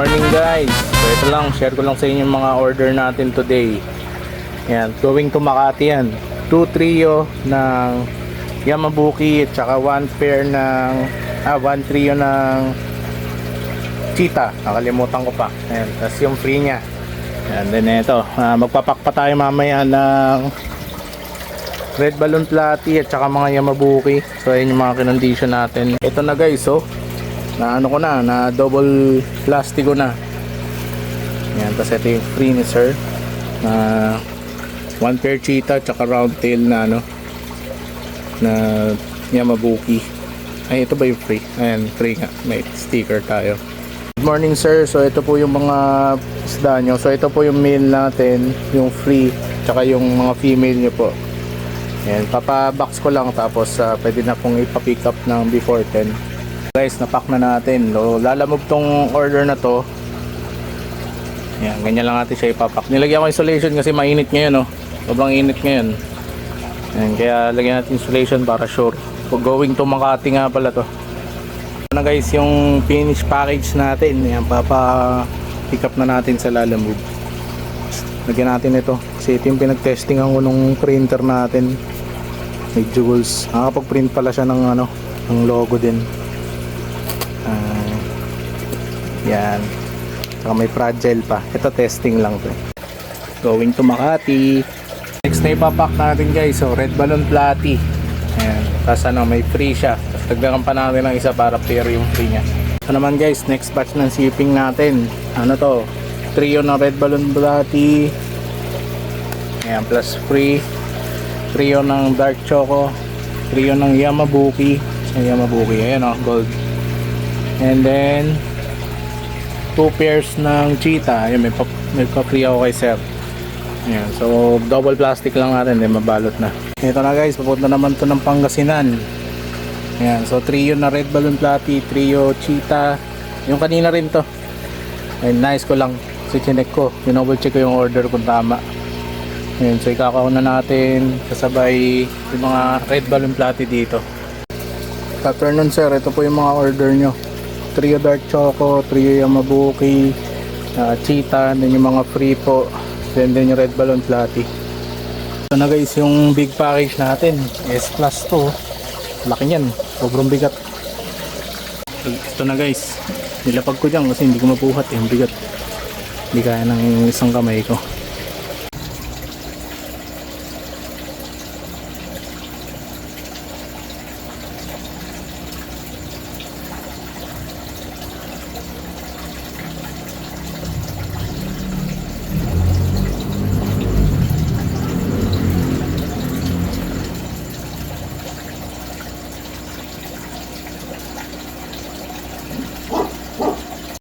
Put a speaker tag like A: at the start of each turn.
A: Morning guys! So ito lang, share ko lang sa inyo yung mga order natin today. Yan, going to Makati yan. Two trio ng Yamabuki at saka one pair ng ah, one trio ng Cheetah. Nakalimutan ko pa. Ayan, tapos yung free niya. Yan, then ito, ah, magpapak pa tayo mamaya ng Red Balloon Platy at saka mga Yamabuki. So ayun yung mga kinondisyon natin. Ito na guys, oh na ano ko na, na double plastic ko na. Yan, tapos ito yung free ni sir. Na one pair cheetah tsaka round tail na ano na Yamabuki. Ay, ito ba yung free? Ayan, free nga. May sticker tayo. Good morning sir. So ito po yung mga isda nyo. So ito po yung male natin, yung free, tsaka yung mga female nyo po. Ayan, papabox ko lang tapos ah, pwede na pong ipapick up ng before 10. Guys, napak na natin. Lalamove tong order na to. Yan, ganyan lang natin siya ipapak. Nilagyan ko insulation kasi mainit ngayon, no. Sobrang init ngayon. Yan, kaya lagyan natin insulation para sure. Going to Makati nga pala to. Ito na guys, yung finish package natin. Yan, papa pick up na natin sa lalamove. Lagyan natin ito. Kasi ito yung pinag-testingan ko printer natin. May jewels. Nakakapag-print pala siya ng ano, ng logo din. Yan. Saka may fragile pa. Ito testing lang to. Going to Makati. Next na ipapak natin guys. So red balloon platy. Ayan. Tapos ano, may free siya. Tapos pa natin ng isa para pair yung free niya. Ito naman guys, next batch ng shipping natin. Ano to? Trio ng red balloon platy. Ayan, plus free. Trio ng dark choco. Trio ng Yamabuki. Ay, Yamabuki. Ayan o, gold. And then two pairs ng cheetah. Ayun, may may pa-free ako kay sir. Ayan, so double plastic lang natin, then mabalot na. Ito na guys, papunta naman to ng Pangasinan. Ayan, so trio na red balloon platy, trio cheetah. Yung kanina rin to. Ayun, nice ko lang. So chinek ko, dinoble check ko yung order kung tama. Ayan, so ikakauna natin kasabay yung mga red balloon platy dito. Good afternoon sir, ito po yung mga order nyo. Trio dark choco, trio yamabuki, uh, cheetah, then yung mga free po, then then yung red balloon platy. Ito na guys yung big package natin, S plus to. Laki niyan, sobrang bigat. Ito na guys, nilapag ko dyan kasi hindi ko mabuhat eh, ang bigat. Hindi kaya ng isang kamay ko.